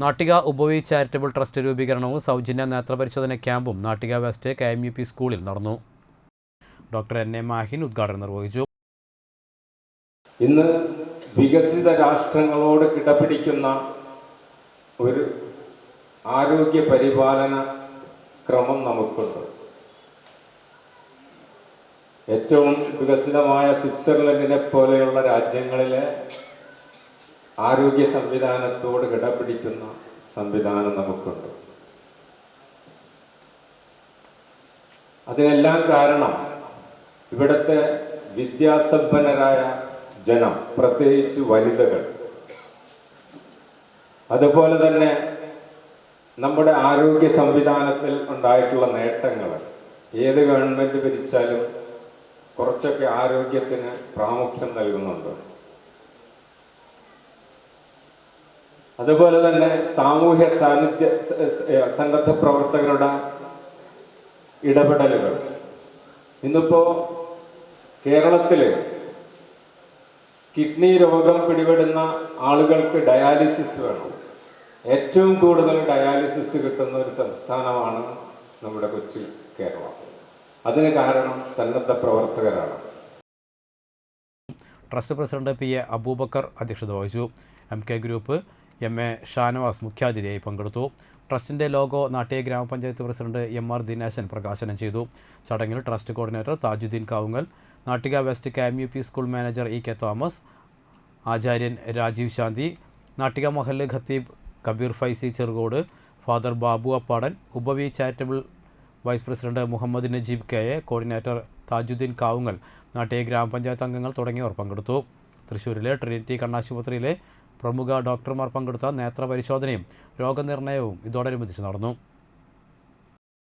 നാട്ടിക ഉപവി charitable trust രൂപീകരണവും സൗജന്യ നേത്രപരിശോധന ക്യാമ്പും Nattika west K M U P സ്കൂളിൽ നടന്നു. ഡോക്ടർ എൻ എ മാഹിൻ ഉദ്ഘാടനം നിർവഹിച്ചു. ഇന്ന് വികസിത രാഷ്ട്രങ്ങളോട് കിടപിടിക്കുന്ന ഒരു ആരോഗ്യ പരിപാലന ക്രമം നമുക്കുണ്ട്. ഏറ്റവും വികസിതമായ സ്വിറ്റ്സർലൻഡിനെ പോലെയുള്ള രാജ്യങ്ങളിലെ ആരോഗ്യ സംവിധാനത്തോട് കിടപിടിക്കുന്ന സംവിധാനം നമുക്കുണ്ട്. അതിനെല്ലാം കാരണം ഇവിടുത്തെ വിദ്യാസമ്പന്നരായ ജനം പ്രത്യേകിച്ച് വനിതകൾ. അതുപോലെ തന്നെ നമ്മുടെ ആരോഗ്യ സംവിധാനത്തിൽ ഉണ്ടായിട്ടുള്ള നേട്ടങ്ങൾ. ഏത് ഗവൺമെന്റ് ഭരിച്ചാലും കുറച്ചൊക്കെ ആരോഗ്യത്തിന് പ്രാമുഖ്യം നൽകുന്നുണ്ട്. അതുപോലെ തന്നെ സാമൂഹ്യ സാന്നിധ്യ സന്നദ്ധ പ്രവർത്തകരുടെ ഇടപെടലുകൾ. ഇന്നിപ്പോ കേരളത്തിൽ കിഡ്നി രോഗം പിടിപെടുന്ന ആളുകൾക്ക് ഡയാലിസിസ് വേണം. ഏറ്റവും കൂടുതൽ ഡയാലിസിസ് കിട്ടുന്ന ഒരു സംസ്ഥാനമാണ് നമ്മുടെ കൊച്ചു കേരളം. അതിന് കാരണം സന്നദ്ധ പ്രവർത്തകരാണ്. Trust president P A Aboobacker അധ്യക്ഷത വഹിച്ചു. M K group M A Shanavas മുഖ്യാതിഥിയായി പങ്കെടുത്തു. ട്രസ്റ്റിന്റെ ലോഗോ നാട്ടിയ ഗ്രാമപഞ്ചായത്ത് പ്രസിഡന്റ് എം ആർ ദിനേശൻ പ്രകാശനം ചെയ്തു. ചടങ്ങിൽ trust coordinator Thajudheen Kavungal Nattika west K M U P school manager E K Thomas ആചാര്യൻ രാജീവ് ശാന്തി നാട്ടിക മഹല്ല് ഖത്തീബ് Kabeer Faizy Cherukode father Babu Appadan Upavi charitable vice president Muhammed Najeeb K A coordinator Thajudheen Kavungal Nattika ഗ്രാമപഞ്ചായത്ത് അംഗങ്ങൾ തുടങ്ങിയവർ പങ്കെടുത്തു. തൃശ്ശൂരിലെ Trinity കണ്ണാശുപത്രിയിലെ പ്രമുഖ ഡോക്ടർമാർ പങ്കെടുത്ത നേത്രപരിശോധനയും രോഗനിർണയവും ഇതോടനുബന്ധിച്ച് നടന്നു.